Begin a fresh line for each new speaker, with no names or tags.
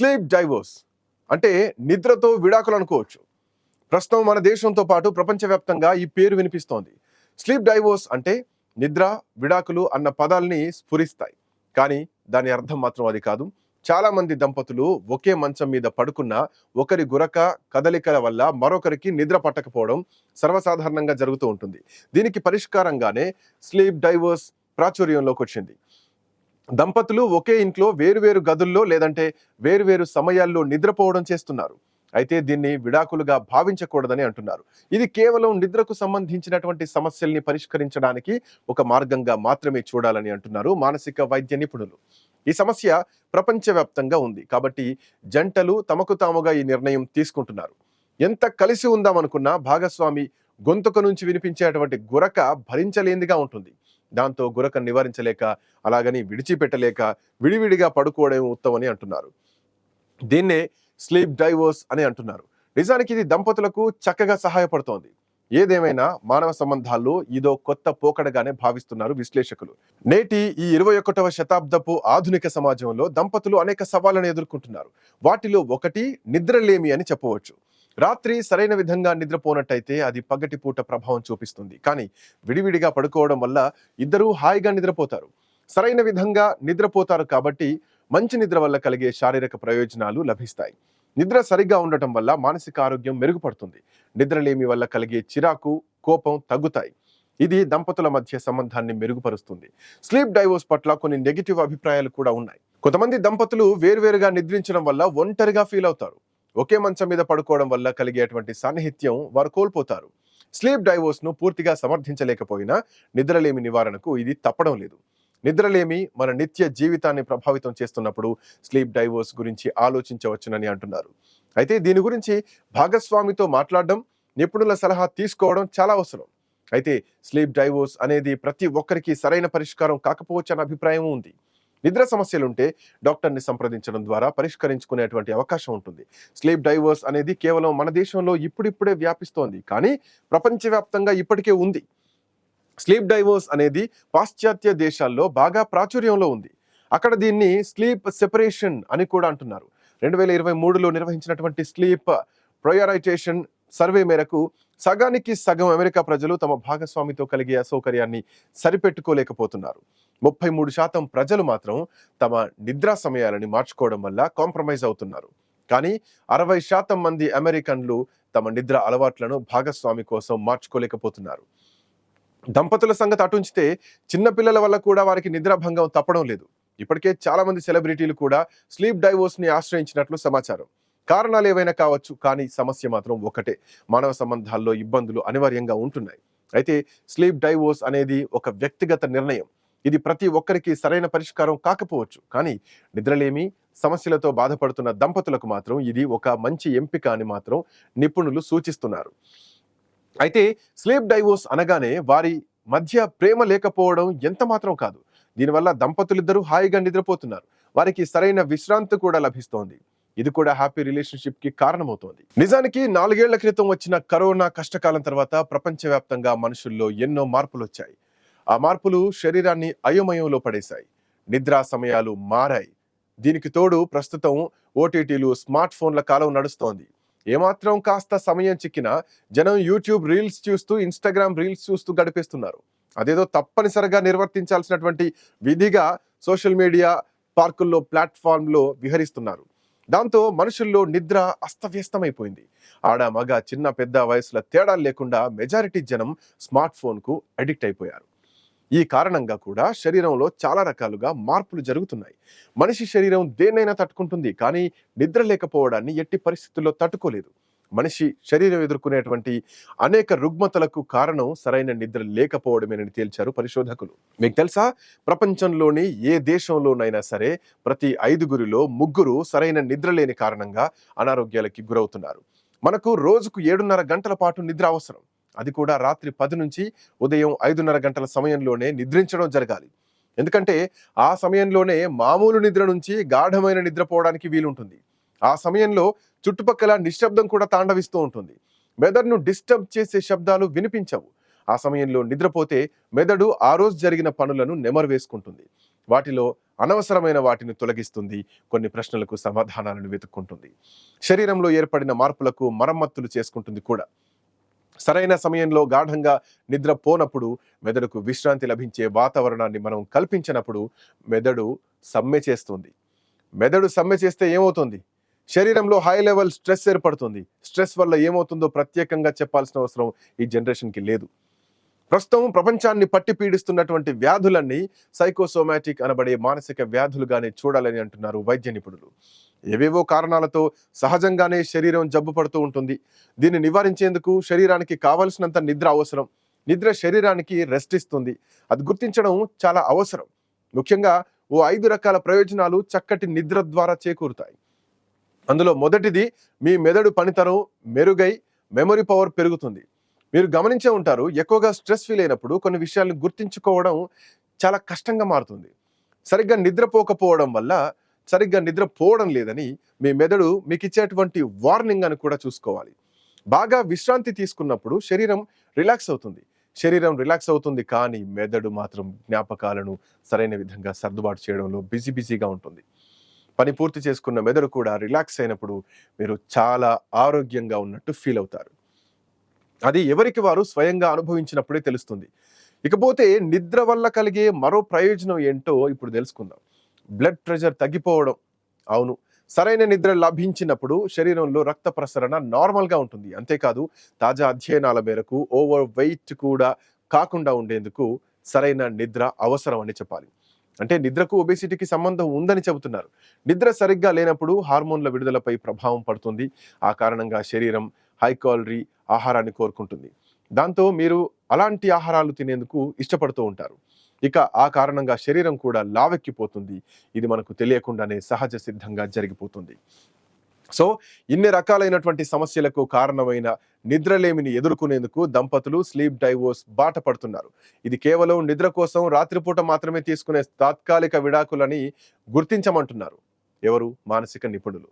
Sleep divorce అంటే నిద్రతో విడాకులు అనుకోవచ్చు. ప్రస్తుతం మన దేశంతో పాటు ప్రపంచవ్యాప్తంగా ఈ పేరు వినిపిస్తోంది. స్లీప్ డైవోర్స్ అంటే నిద్ర విడాకులు అన్న పదాల్ని స్ఫురిస్తాయి. కానీ దాని అర్థం మాత్రం అది కాదు. చాలామంది దంపతులు ఒకే మంచం మీద పడుకున్న ఒకరి గురక కదలికల వల్ల మరొకరికి నిద్ర పట్టకపోవడం సర్వసాధారణంగా జరుగుతూ ఉంటుంది. దీనికి పరిష్కారంగానే స్లీప్ డైవోర్స్ ప్రాచుర్యంలోకి వచ్చింది. దంపతులు ఒకే ఇంట్లో వేరువేరు గదుల్లో లేదంటే వేరువేరు సమయాల్లో నిద్రపోవడం చేస్తున్నారు. అయితే దీన్ని విడాకులుగా భావించకూడదని అంటున్నారు. ఇది కేవలం నిద్రకు సంబంధించినటువంటి సమస్యల్ని పరిష్కరించడానికి ఒక మార్గంగా మాత్రమే చూడాలని అంటున్నారు మానసిక వైద్య నిపుణులు. ఈ సమస్య ప్రపంచవ్యాప్తంగా ఉంది కాబట్టి జంటలు తమకు తాముగా ఈ నిర్ణయం తీసుకుంటున్నారు. ఎంత కలిసి ఉందామనుకున్నా భాగస్వామి గొంతుక నుంచి వినిపించేటువంటి గురక భరించలేనిదిగా ఉంటుంది. దాంతో గురక నివారించలేక అలాగని విడిచిపెట్టలేక విడివిడిగా పడుకోవడం ఉత్తమని అంటున్నారు. దీన్నే స్లీప్ డైవోర్స్ అని అంటున్నారు. నిజానికి ఇది దంపతులకు చక్కగా సహాయపడుతోంది. ఏదేమైనా మానవ సంబంధాల్లో ఇదో కొత్త పోకడగానే భావిస్తున్నారు విశ్లేషకులు. నేటి ఈ ఇరవై ఒకటవ శతాబ్దపు ఆధునిక సమాజంలో దంపతులు అనేక సవాళ్ళను ఎదుర్కొంటున్నారు. వాటిలో ఒకటి నిద్రలేమి అని చెప్పవచ్చు. రాత్రి సరైన విధంగా నిద్రపోనట్టయితే అది పగటిపూట ప్రభావం చూపిస్తుంది. కానీ విడివిడిగా పడుకోవడం వల్ల ఇద్దరూ హాయిగా నిద్రపోతారు. సరైన విధంగా నిద్రపోతారు కాబట్టి మంచి నిద్ర వల్ల కలిగే శారీరక ప్రయోజనాలు లభిస్తాయి. నిద్ర సరిగ్గా ఉండటం వల్ల మానసిక ఆరోగ్యం మెరుగుపడుతుంది. నిద్రలేమి వల్ల కలిగే చిరాకు కోపం తగ్గుతాయి. ఇది దంపతుల మధ్య సంబంధాన్ని మెరుగుపరుస్తుంది. స్లీప్ డైవోర్స్ పట్ల కొన్ని నెగిటివ్ అభిప్రాయాలు కూడా ఉన్నాయి. కొంతమంది దంపతులు వేరువేరుగా నిద్రించడం వల్ల ఒంటరిగా ఫీల్ అవుతారు. ఒకే మంచం మీద పడుకోవడం వల్ల కలిగేటువంటి సాన్నిహిత్యం వారు కోల్పోతారు. స్లీప్ డైవోర్స్ను పూర్తిగా సమర్థించలేకపోయినా నిద్రలేమి నివారణకు ఇది తప్పడం లేదు. నిద్రలేమి మన నిత్య జీవితాన్ని ప్రభావితం చేస్తున్నప్పుడు స్లీప్ డైవోర్స్ గురించి ఆలోచించవచ్చునని అంటున్నారు. అయితే దీని గురించి భాగస్వామితో మాట్లాడడం నిపుణుల సలహా తీసుకోవడం చాలా అవసరం. అయితే స్లీప్ డైవోర్స్ అనేది ప్రతి ఒక్కరికి సరైన పరిష్కారం కాకపోవచ్చు అన్న అభిప్రాయం ఉంది. నిద్ర సమస్యలుంటే డాక్టర్ని సంప్రదించడం ద్వారా పరిష్కరించుకునేటువంటి అవకాశం ఉంటుంది. స్లీప్ డైవోర్స్ అనేది కేవలం మన దేశంలో ఇప్పుడిప్పుడే వ్యాపిస్తోంది. కానీ ప్రపంచవ్యాప్తంగా ఇప్పటికే ఉంది. స్లీప్ డైవోర్స్ అనేది పాశ్చాత్య దేశాల్లో బాగా ప్రాచుర్యంలో ఉంది. అక్కడ దీన్ని స్లీప్ సెపరేషన్ అని కూడా అంటున్నారు. రెండు వేల ఇరవై మూడులో నిర్వహించినటువంటి స్లీప్ ప్రయారైటేషన్ సర్వే మేరకు సగానికి సగం అమెరికా ప్రజలు తమ భాగస్వామితో కలిగే అసౌకర్యాన్ని సరిపెట్టుకోలేకపోతున్నారు. ముప్పై మూడు శాతం ప్రజలు మాత్రం తమ నిద్రా సమయాలని మార్చుకోవడం వల్ల కాంప్రమైజ్ అవుతున్నారు. కానీ అరవై శాతం మంది అమెరికన్లు తమ నిద్ర అలవాట్లను భాగస్వామి కోసం మార్చుకోలేకపోతున్నారు. దంపతుల సంగతి అటుంచితే చిన్నపిల్లల వల్ల కూడా వారికి నిద్రాభంగం తప్పడం లేదు. ఇప్పటికే చాలా మంది సెలబ్రిటీలు కూడా స్లీప్ డైవోర్స్ని ఆశ్రయించినట్లు సమాచారం. కారణాలు ఏవైనా కావచ్చు కానీ సమస్య మాత్రం ఒకటే. మానవ సంబంధాల్లో ఇబ్బందులు అనివార్యంగా ఉంటున్నాయి. అయితే స్లీప్ డైవోర్స్ అనేది ఒక వ్యక్తిగత నిర్ణయం. ఇది ప్రతి ఒక్కరికి సరైన పరిష్కారం కాకపోవచ్చు. కానీ నిద్రలేమి సమస్యలతో బాధపడుతున్న దంపతులకు మాత్రం ఇది ఒక మంచి ఎంపిక అని మాత్రం నిపుణులు సూచిస్తున్నారు. అయితే స్లీప్ డైవోర్స్ అనగానే వారి మధ్య ప్రేమ లేకపోవడం ఎంత మాత్రం కాదు. దీనివల్ల దంపతులిద్దరూ హాయిగా నిద్రపోతున్నారు. వారికి సరైన విశ్రాంతి కూడా లభిస్తోంది. ఇది కూడా హ్యాపీ రిలేషన్షిప్కి కారణమవుతోంది. నిజానికి నాలుగేళ్ళ క్రితం వచ్చిన కరోనా కష్టకాలం తర్వాత ప్రపంచవ్యాప్తంగా మనుషుల్లో ఎన్నో మార్పులు వచ్చాయి ఆ మార్పులు శరీరాన్ని అయోమయంలో పడేశాయి. నిద్రా సమయాలు మారాయి. దీనికి తోడు ప్రస్తుతం ఓటీటీలు స్మార్ట్ ఫోన్ల కాలం నడుస్తోంది. ఏమాత్రం కాస్త సమయం చిక్కినా జనం యూట్యూబ్ రీల్స్ చూస్తూ ఇన్స్టాగ్రామ్ రీల్స్ చూస్తూ గడిపేస్తున్నారు. అదేదో తప్పనిసరిగా నిర్వర్తించాల్సినటువంటి విధిగా సోషల్ మీడియా పార్కుల్లో ప్లాట్ఫామ్లో విహరిస్తున్నారు. దాంతో మనుషుల్లో నిద్ర అస్తవ్యస్తమైపోయింది. ఆడ మగ చిన్న పెద్ద వయసుల తేడాలు లేకుండా మెజారిటీ జనం స్మార్ట్ ఫోన్కు అడిక్ట్ అయిపోయారు. ఈ కారణంగా కూడా శరీరంలో చాలా రకాలుగా మార్పులు జరుగుతున్నాయి. మనిషి శరీరం దేన్నైనా తట్టుకుంటుంది కానీ నిద్ర లేకపోవడాన్ని ఎట్టి పరిస్థితుల్లో తట్టుకోలేదు. మనిషి శరీరం ఎదుర్కొనేటువంటి అనేక రుగ్మతలకు కారణం సరైన నిద్ర లేకపోవడమేనని తేల్చారు పరిశోధకులు. మీకు తెలుసా? ప్రపంచంలోని ఏ దేశంలోనైనా సరే ప్రతి ఐదుగురిలో ముగ్గురు సరైన నిద్ర లేని కారణంగా అనారోగ్యాలకి గురవుతున్నారు. మనకు రోజుకు ఏడున్నర గంటల పాటు నిద్ర అవసరం. అది కూడా రాత్రి పది నుంచి ఉదయం ఐదున్నర గంటల సమయంలోనే నిద్రించడం జరగాలి. ఎందుకంటే ఆ సమయంలోనే మామూలు నిద్ర నుంచి గాఢమైన నిద్రపోవడానికి వీలుంటుంది. ఆ సమయంలో చుట్టుపక్కల నిశ్శబ్దం కూడా తాండవిస్తూ ఉంటుంది. మెదడును డిస్టర్బ్ చేసే శబ్దాలు వినిపించవు. ఆ సమయంలో నిద్రపోతే మెదడు ఆ రోజు జరిగిన పనులను నెమరు వేసుకుంటుంది. వాటిలో అనవసరమైన వాటిని తొలగిస్తుంది. కొన్ని ప్రశ్నలకు సమాధానాలను వెతుక్కుంటుంది. శరీరంలో ఏర్పడిన మార్పులకు మరమ్మత్తులు చేసుకుంటుంది కూడా. సరైన సమయంలో గాఢంగా నిద్ర పోనప్పుడు మెదడుకు విశ్రాంతి లభించే వాతావరణాన్ని మనం కల్పించినప్పుడు మెదడు సమ్మె చేస్తుంది. మెదడు సమ్మె చేస్తే ఏమవుతుంది? శరీరంలో హై లెవెల్ స్ట్రెస్ ఏర్పడుతుంది. స్ట్రెస్ వల్ల ఏమవుతుందో ప్రత్యేకంగా చెప్పాల్సిన అవసరం ఈ జనరేషన్కి లేదు. ప్రస్తుతం ప్రపంచాన్ని పట్టి పీడిస్తున్నటువంటి వ్యాధులన్నీ సైకోసోమాటిక్ అనబడే మానసిక వ్యాధులుగానే చూడాలని అంటున్నారు వైద్య నిపుణులు. ఏవేవో కారణాలతో సహజంగానే శరీరం జబ్బు పడుతూ ఉంటుంది. దీన్ని నివారించేందుకు శరీరానికి కావలసినంత నిద్ర అవసరం. నిద్ర శరీరానికి రెస్ట్ ఇస్తుంది. అది గుర్తించడం చాలా అవసరం. ముఖ్యంగా ఓ ఐదు రకాల ప్రయోజనాలు చక్కటి నిద్ర ద్వారా చేకూరుతాయి. అందులో మొదటిది మీ మెదడు పనితనం మెరుగై మెమరీ పవర్ పెరుగుతుంది. మీరు గమనించే ఉంటారు ఎక్కువగా స్ట్రెస్ ఫీల్ అయినప్పుడు కొన్ని విషయాలను గుర్తించుకోవడం చాలా కష్టంగా మారుతుంది. సరిగ్గా నిద్రపోకపోవడం వల్ల సరిగ్గా నిద్రపోవడం లేదని మీ మెదడు మీకు ఇచ్చేటువంటి వార్నింగ్ అని కూడా చూసుకోవాలి. బాగా విశ్రాంతి తీసుకున్నప్పుడు శరీరం రిలాక్స్ అవుతుంది. శరీరం రిలాక్స్ అవుతుంది కానీ మెదడు మాత్రం జ్ఞాపకాలను సరైన విధంగా సర్దుబాటు చేయడంలో బిజీ బిజీగా ఉంటుంది. పని పూర్తి చేసుకున్న మెదడు కూడా రిలాక్స్ అయినప్పుడు మీరు చాలా ఆరోగ్యంగా ఉన్నట్టు ఫీల్ అవుతారు. అది ఎవరికి వారు స్వయంగా అనుభవించినప్పుడే తెలుస్తుంది. ఇకపోతే నిద్ర వల్ల కలిగే మరో ప్రయోజనం ఏంటో ఇప్పుడు తెలుసుకుందాం. బ్లడ్ ప్రెషర్ తగ్గిపోవడం. అవును. సరైన నిద్ర లభించినప్పుడు శరీరంలో రక్త ప్రసరణ నార్మల్గా ఉంటుంది. అంతేకాదు తాజా అధ్యయనాల మేరకు ఓవర్ వెయిట్ కూడా కాకుండా ఉండేందుకు సరైన నిద్ర అవసరం అని చెప్పాలి. అంటే నిద్రకు ఒబేసిటీకి సంబంధం ఉందని చెబుతున్నారు. నిద్ర సరిగ్గా లేనప్పుడు హార్మోన్ల విడుదలపై ప్రభావం పడుతుంది. ఆ కారణంగా శరీరం హై క్యాలరీ ఆహారాన్ని కోరుకుంటుంది. దాంతో మీరు అలాంటి ఆహారాలు తినేందుకు ఇష్టపడుతూ ఉంటారు. ఇక ఆ కారణంగా శరీరం కూడా లావెక్కిపోతుంది. ఇది మనకు తెలియకుండానే సహజ సిద్ధంగా జరిగిపోతుంది. సో ఇన్ని రకాలైనటువంటి సమస్యలకు కారణమైన నిద్రలేమిని ఎదుర్కొనేందుకు దంపతులు స్లీప్ డైవోర్స్ బాట పడుతున్నారు. ఇది కేవలం నిద్ర కోసం రాత్రిపూట మాత్రమే తీసుకునే తాత్కాలిక విడాకులని గుర్తించమంటున్నారు. ఎవరు? మానసిక నిపుణులు.